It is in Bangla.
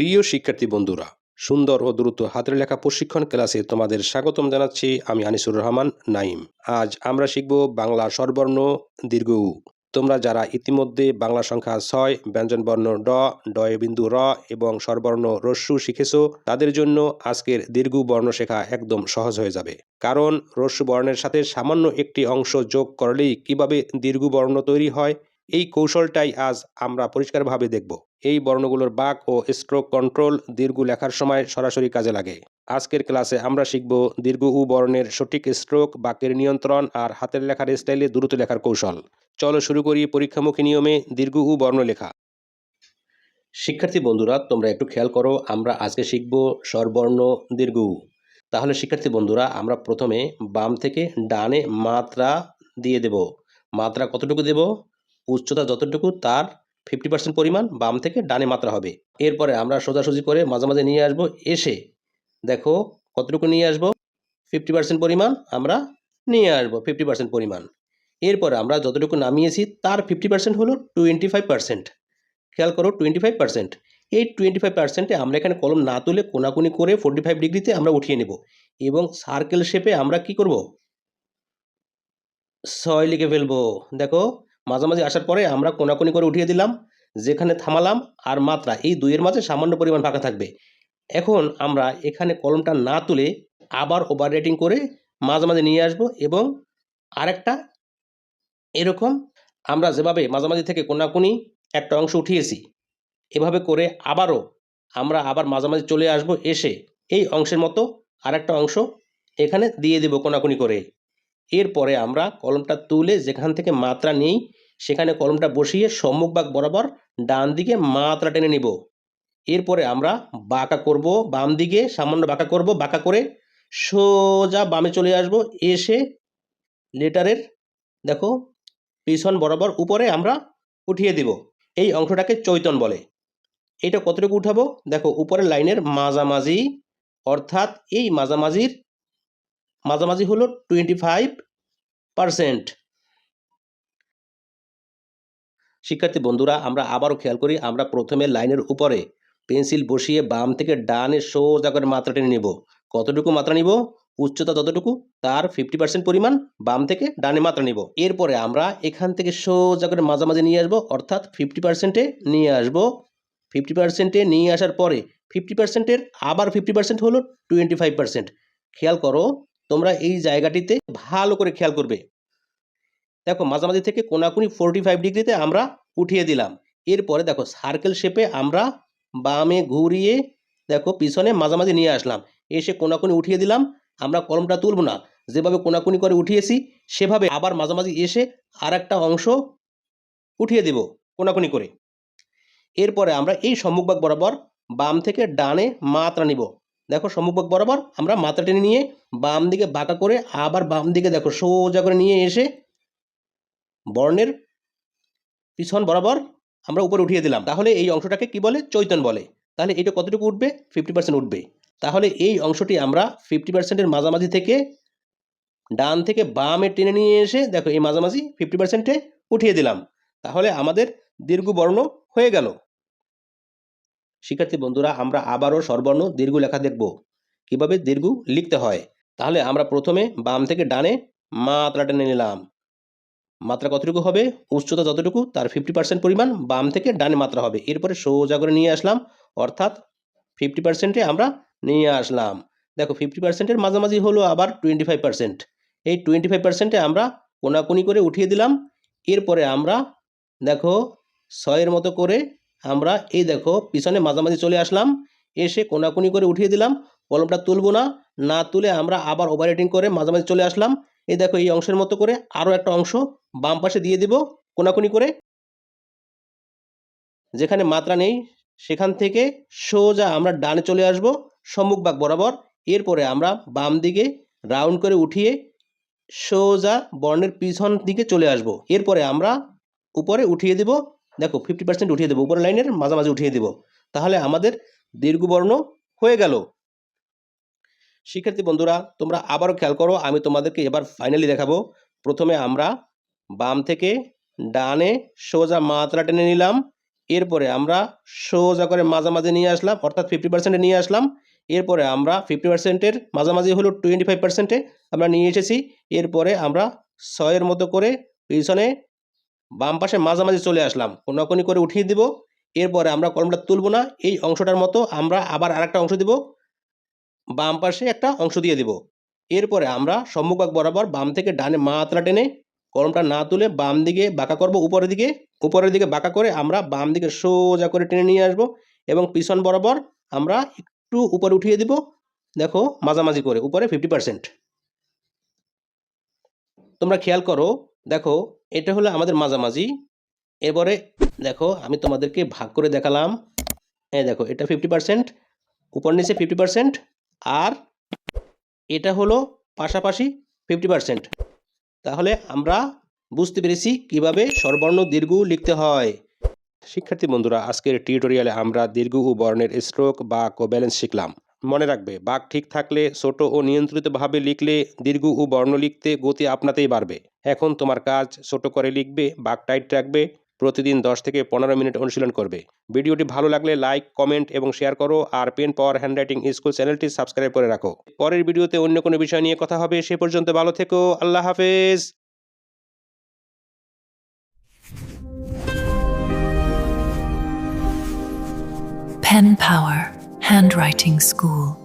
প্রিয় শিক্ষার্থী বন্ধুরা, সুন্দর ও দ্রুত হাতের লেখা প্রশিক্ষণ ক্লাসে তোমাদের স্বাগতম জানাচ্ছি আমি আনিসুর রহমান নাইম আজ আমরা শিখব বাংলা স্বরবর্ণ দীর্ঘ। তোমরা যারা ইতিমধ্যে বাংলা সংখ্যা ছয় ব্যঞ্জনবর্ণ ড, ডয় বিন্দু র এবং স্বরবর্ণ রস্যু শিখেছো, তাদের জন্য আজকের দীর্ঘ বর্ণ শেখা একদম সহজ হয়ে যাবে কারণ রস্যু বর্ণের সাথে সামান্য একটি অংশ যোগ করলেই কীভাবে দীর্ঘ বর্ণ তৈরি হয় এই কৌশলটাই আজ আমরা পরিষ্কারভাবে দেখব। এই বর্ণগুলোর বাক ও স্ট্রোক কন্ট্রোল দীর্ঘ লেখার সময় সরাসরি কাজে লাগে। আজকের ক্লাসে আমরা শিখব দীর্ঘ উ বর্ণের সঠিক স্ট্রোক বাক্যের নিয়ন্ত্রণ আর হাতের লেখার স্টাইলে দ্রুত লেখার কৌশল। চলো শুরু করি পরীক্ষামুখী নিয়মে দীর্ঘ উ বর্ণ লেখা। শিক্ষার্থী বন্ধুরা, তোমরা একটু খেয়াল করো, আমরা আজকে শিখব স্বরবর্ণ দীর্ঘ উ। তাহলে শিক্ষার্থী বন্ধুরা, আমরা প্রথমে বাম থেকে ডানে মাত্রা দিয়ে দেব। মাত্রা কতটুকু দেব? উচ্চতা যতটুকু, তার ফিফটি পার্সেন্ট পরিমাণ বাম থেকে ডানে মাত্রা হবে। এরপরে আমরা সোজাসুজি করে মাঝে মাঝে নিয়ে আসব, এসে দেখো কতটুকু নিয়ে আসব? ফিফটি পার্সেন্ট পরিমাণ আমরা নিয়ে আসব ফিফটি পার্সেন্ট পরিমাণ। এরপরে আমরা যতটুকু নামিয়েছি, তার ফিফটি পার্সেন্ট হলো টোয়েন্টি ফাইভ পার্সেন্ট খেয়াল করো টোয়েন্টি ফাইভ পার্সেন্ট এই টোয়েন্টি ফাইভ পার্সেন্টে আমরা এখানে কলম না তুলে কোনাকুনি করে ফোর্টি ফাইভ ডিগ্রিতে আমরা উঠিয়ে নেব। এবং সার্কেল শেপে আমরা কি করব? ছয় লিখে ফেলব। দেখো মাঝামাঝি আসার পরে আমরা কোনাকুনি করে উঠিয়ে দিলাম, যেখানে থামালাম আর মাত্রা এই দুইয়ের মাঝে সামান্য পরিমাণ ফাঁকা থাকবে। এখন আমরা এখানে কলমটা না তুলে আবার ওভার রেটিং করে মাঝামাঝি নিয়ে আসব এবং আরেকটা এরকম আমরা যেভাবে মাঝামাঝি থেকে কোনাকুনি একটা অংশ উঠিয়েছি, এভাবে করে আবারও আমরা আবার মাঝামাঝি চলে আসব এসে এই অংশের মতো আরেকটা অংশ এখানে দিয়ে দেব কোনাকুনি করে। এরপরে আমরা কলমটা তুলে যেখান থেকে মাত্রা নেই, সেখানে কলমটা বসিয়ে সম্মুখ বাক বরাবর ডান দিকে মাত্রা টেনে নিব। এরপরে আমরা বাঁকা করব বাম দিকে সামান্য বাঁকা করব, বাঁকা করে সোজা বামে চলে আসব, এসে লেটারের, দেখো, পিছন বরাবর উপরে আমরা উঠিয়ে দিব। এই অংশটাকে চৈতন বলে। এটা কতটুকু উঠাবো? দেখো, উপরের লাইনের মাঝামাঝি, অর্থাৎ এই মাঝামাঝির, মাঝামাঝি হলো টোয়েন্টি ফাইভ পারসেন্ট শিক্ষার্থী বন্ধুরা, আমরা আবারও খেয়াল করি, আমরা প্রথমে লাইনের উপরে পেন্সিল বসিয়ে বাম থেকে ডানে সোজা করে মাত্রা টেনে নেব। কতটুকু মাত্রা নিব? উচ্চতা যতটুকু তার ফিফটি পার্সেন্ট পরিমাণ বাম থেকে ডানে মাত্রা নিব। এরপরে আমরা এখান থেকে সোজা করে মাঝামাঝি নিয়ে আসব, অর্থাৎ ফিফটি পার্সেন্টে নিয়ে আসব। ফিফটি পার্সেন্টে নিয়ে আসার পরে ফিফটি পার্সেন্টের আবার ফিফটি পার্সেন্ট হলো টোয়েন্টি ফাইভ পার্সেন্ট খেয়াল করো তোমরা এই জায়গাটিতে ভালো করে খেয়াল করবে। দেখো, মাঝামাঝি থেকে কোনাকুনি ফোরটি ফাইভ ডিগ্রিতে আমরা উঠিয়ে দিলাম। এরপরে দেখো সার্কেল শেপে আমরা বামে ঘুরিয়ে দেখো, পিছনে মাঝামাঝি নিয়ে আসলাম। এসে কোনাকুনি উঠিয়ে দিলাম। আমরা কলমটা তুলব না। যেভাবে কোনাকুনি করে উঠিয়েছি, সেভাবে আবার মাঝামাঝি এসে আর একটা অংশ উঠিয়ে দেব কোনাকুনি করে। এরপরে আমরা এই সম্মুখভাগ বরাবর বাম থেকে ডানে মাত্রা নিব। দেখো সম্মুখভাগ বরাবর, আমরা মাত্রা টেনে নিয়ে বাম দিকে বাঁকা করে আবার বাম দিকে দেখো সোজা করে নিয়ে এসে বর্ণের পিছন বরাবর আমরা উপরে উঠিয়ে দিলাম। তাহলে এই অংশটাকে কি বলে? চৈতন বলে। তাহলে এটা কতটুকু উঠবে? ফিফটি পার্সেন্ট উঠবে। তাহলে এই অংশটি আমরা ফিফটি পার্সেন্টের মাঝামাঝি থেকে ডান থেকে বামে টেনে নিয়ে এসে দেখো এই মাঝামাঝি ফিফটি পার্সেন্টে উঠিয়ে দিলাম। তাহলে আমাদের দীর্ঘ বর্ণ হয়ে গেল। শিক্ষার্থী বন্ধুরা, আমরা আবারও সর্বর্ণ দীর্ঘ লেখা দেখব। কীভাবে দীর্ঘ লিখতে হয়? তাহলে আমরা প্রথমে বাম থেকে ডানে মাত্রা টেনে নিলাম। মাত্রা কতটুকু হবে? উচ্চতা যতটুকু, তার ফিফটি পার্সেন্ট পরিমাণ বাম থেকে ডানে মাত্রা হবে। এরপরে সোজা করে নিয়ে আসলাম, অর্থাৎ ফিফটি পার্সেন্টে আমরা নিয়ে আসলাম। দেখো ফিফটি পার্সেন্টের মাঝামাঝি হলো আবার টোয়েন্টি ফাইভ পার্সেন্ট এই টোয়েন্টি ফাইভ পার্সেন্টে আমরা কোনাকুনি করে উঠিয়ে দিলাম। এরপরে আমরা, দেখো, ছয়ের মতো করে আমরা এই দেখো পিছনে মাঝামাঝি চলে আসলাম। এসে কোনাকুনি করে উঠিয়ে দিলাম। কলমটা তুলবো না না তুলে আমরা আবার ওভার করে মাঝামাঝি চলে আসলাম। এই দেখো এই অংশের মতো করে আরও একটা অংশ বাম পাশে দিয়ে দিব কোনাকুনি করে। যেখানে মাত্রা নেই, সেখান থেকে সোজা আমরা ডানে চলে আসব, সম্মুখ বাগ বরাবর। এরপরে আমরা বাম দিকে রাউন্ড করে উঠিয়ে সোজা বর্ণের পিছন দিকে চলে আসব। এরপরে আমরা উপরে উঠিয়ে দেব দেখো ফিফটি পার্সেন্ট উঠিয়ে দেবো, উপরের লাইনের মাঝামাঝি উঠিয়ে দেবো। তাহলে আমাদের দীর্ঘবর্ণ হয়ে গেল। শিক্ষার্থী বন্ধুরা, তোমরা আবারও খেয়াল করো, আমি তোমাদেরকে এবার ফাইনালি দেখাবো। প্রথমে আমরা বাম থেকে ডানে সোজা মাত্রা টেনে নিলাম। এরপরে আমরা সোজা করে মাঝামাঝি নিয়ে আসলাম, অর্থাৎ ফিফটি পার্সেন্টে নিয়ে আসলাম। এরপরে আমরা ফিফটি পার্সেন্টের মাঝামাঝি হলো টোয়েন্টি ফাইভ পার্সেন্টে আমরা নিয়ে এসেছি। এরপরে আমরা ছয়ের মতো করে পিছনে বাম পাশে মাঝামাঝি চলে আসলাম। কোনাকুনি করে উঠিয়ে দিব। এরপরে আমরা কলমটা তুলব না। এই অংশটার মতো আমরা আবার আরেকটা অংশ দিব। বাম পাশে একটা অংশ দিয়ে দিব। এরপরে আমরা সম্মুখভাগ বরাবর বাম থেকে ডানে মাত্রা টেনে কলমটা না তুলে বাম দিকে বাঁকা করব উপরের দিকে। উপরের দিকে বাঁকা করে আমরা বাম দিকে সোজা করে টেনে নিয়ে আসব এবং পিছন বরাবর আমরা একটু উপরে উঠিয়ে দিব। দেখো মাঝামাঝি করে, উপরে ফিফটি পার্সেন্ট তোমরা খেয়াল করো, দেখো এটা হলো আমাদের মাঝামাঝি। এরপরে দেখো, আমি তোমাদেরকে ভাগ করে দেখালাম। হ্যাঁ দেখো, এটা ফিফটি পার্সেন্ট উপর নিচে ফিফটি পার্সেন্ট আর এটা হলো পাশাপাশি ফিফটি পার্সেন্ট তাহলে আমরা বুঝতে পেরেছি কীভাবে স্বরবর্ণ দীর্ঘ লিখতে হয়। শিক্ষার্থী বন্ধুরা, আজকের টিউটোরিয়ালে আমরা দীর্ঘ ও বর্ণের স্ট্রোক বা ব্যালেন্স শিখলাম। মনে রাখবে, বাঘ ঠিক থাকলে ছোট ও নিয়ন্ত্রিতভাবে লিখলে দীর্ঘ ও বর্ণ লিখতে গতি আপনাতেই বাড়বে। এখন তোমার কাজ ছোট করে লিখবে, বাঘ টাইট রাখবে, প্রতিদিন দশ থেকে পনেরো মিনিট অনুশীলন করবে। ভিডিওটি ভালো লাগলে লাইক, কমেন্ট এবং শেয়ার করো আর পেন পাওয়ার হ্যান্ডরাইটিং স্কুল চ্যানেলটি সাবস্ক্রাইব করে রাখো। পরের ভিডিওতে অন্য কোনো বিষয় নিয়ে কথা হবে, সে পর্যন্ত ভালো থেকো, আল্লাহ হাফেজ। Pen Power. Handwriting School.